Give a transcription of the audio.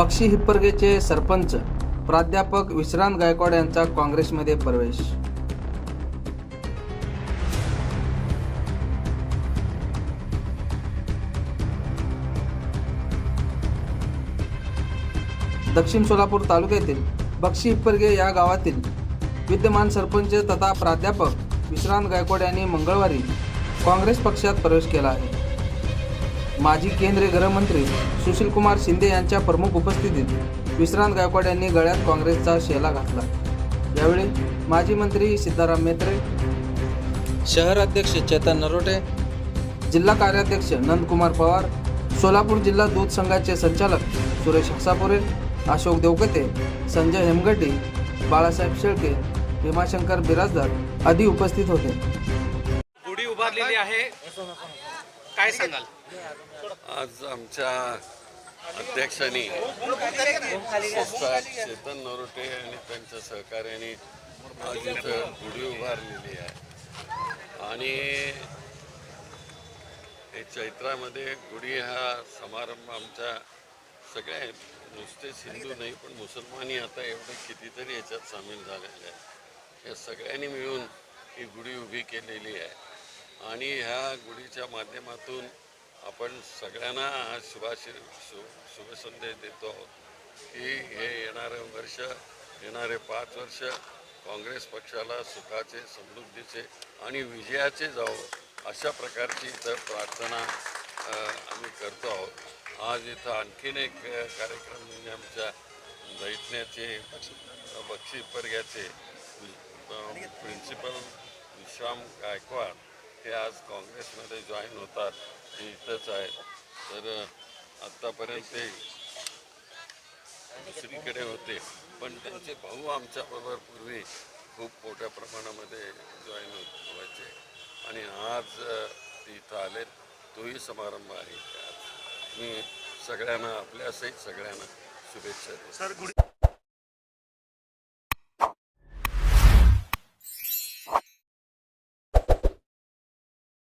बक्षी हिप्परगेचे सरपंच प्राध्यापक विश्रांत गायकवाड यांचा काँग्रेसमध्ये प्रवेश. दक्षिण सोलापूर तालुक्यातील बक्षी हिप्परगे या गावातील विद्यमान सरपंच तथा प्राध्यापक विश्रांत गायकवाड यांनी मंगळवारी काँग्रेस पक्षात प्रवेश केला आहे. माजी केंद्रीय गृहमंत्री सुशीलकुमार शिंदे यांच्या प्रमुख उपस्थितीत विश्रांत गायकवाड यांनी गळ्यात काँग्रेसचा शेला घातला. यावेळी माजी मंत्री सिद्धाराम मेत्रे शहर अध्यक्ष चेतन नरोटे जिल्हा कार्याध्यक्ष नंदकुमार पवार सोलापूर जिल्हा दूध संघाचे संचालक सुरेश हसापुरे अशोक देवकते संजय हेमगड्डी बाळासाहेब शेळके भीमाशंकर बिराजदार आदी उपस्थित होते. गुढी उभारलेली आहे. काय सांगाल? आज आमच्या अध्यक्षांनी चेतन नरोटे आणि त्यांच्या सहकार्याने आज इथं गुढी उभारलेली आहे. आणि हे चैत्रामध्ये गुढी हा समारंभ आमच्या सगळ्या नुसतेच हिंदू नाही पण मुसलमानही आता एवढे कितीतरी याच्यात सामील झालेले आहेत. या सगळ्यांनी मिळून ही गुढी उभी केलेली आहे. आणि ह्या गुढीच्या माध्यमातून आपण सगळ्यांना हा शुभाशीर शु शुभसंदेश देतो आहोत. की हे येणारे वर्ष येणारे पाच वर्ष काँग्रेस पक्षाला सुखाचे समृद्धीचे आणि विजयाचे जावं अशा प्रकारची इथं प्रार्थना आम्ही करतो आहोत. आज इथं आणखीन एक कार्यक्रम म्हणजे आमच्या दैटण्याचे बक्षी पर्याचे प्रिन्सिपल विश्राम गायकवाड हे आज काँग्रेसमध्ये जॉईन होतात ते इथंच आहेत. तर आत्तापर्यंत ते दुसरीकडे होते. पण त्यांचे भाऊ आमच्याबरोबर पूर्वी खूप मोठ्या प्रमाणामध्ये जॉईन हो-, व्हायचे. आणि आज ते इथं आले तोही समारंभ आहे. मी सगळ्यांना आपल्यासहित सगळ्यांना शुभेच्छा देतो. सर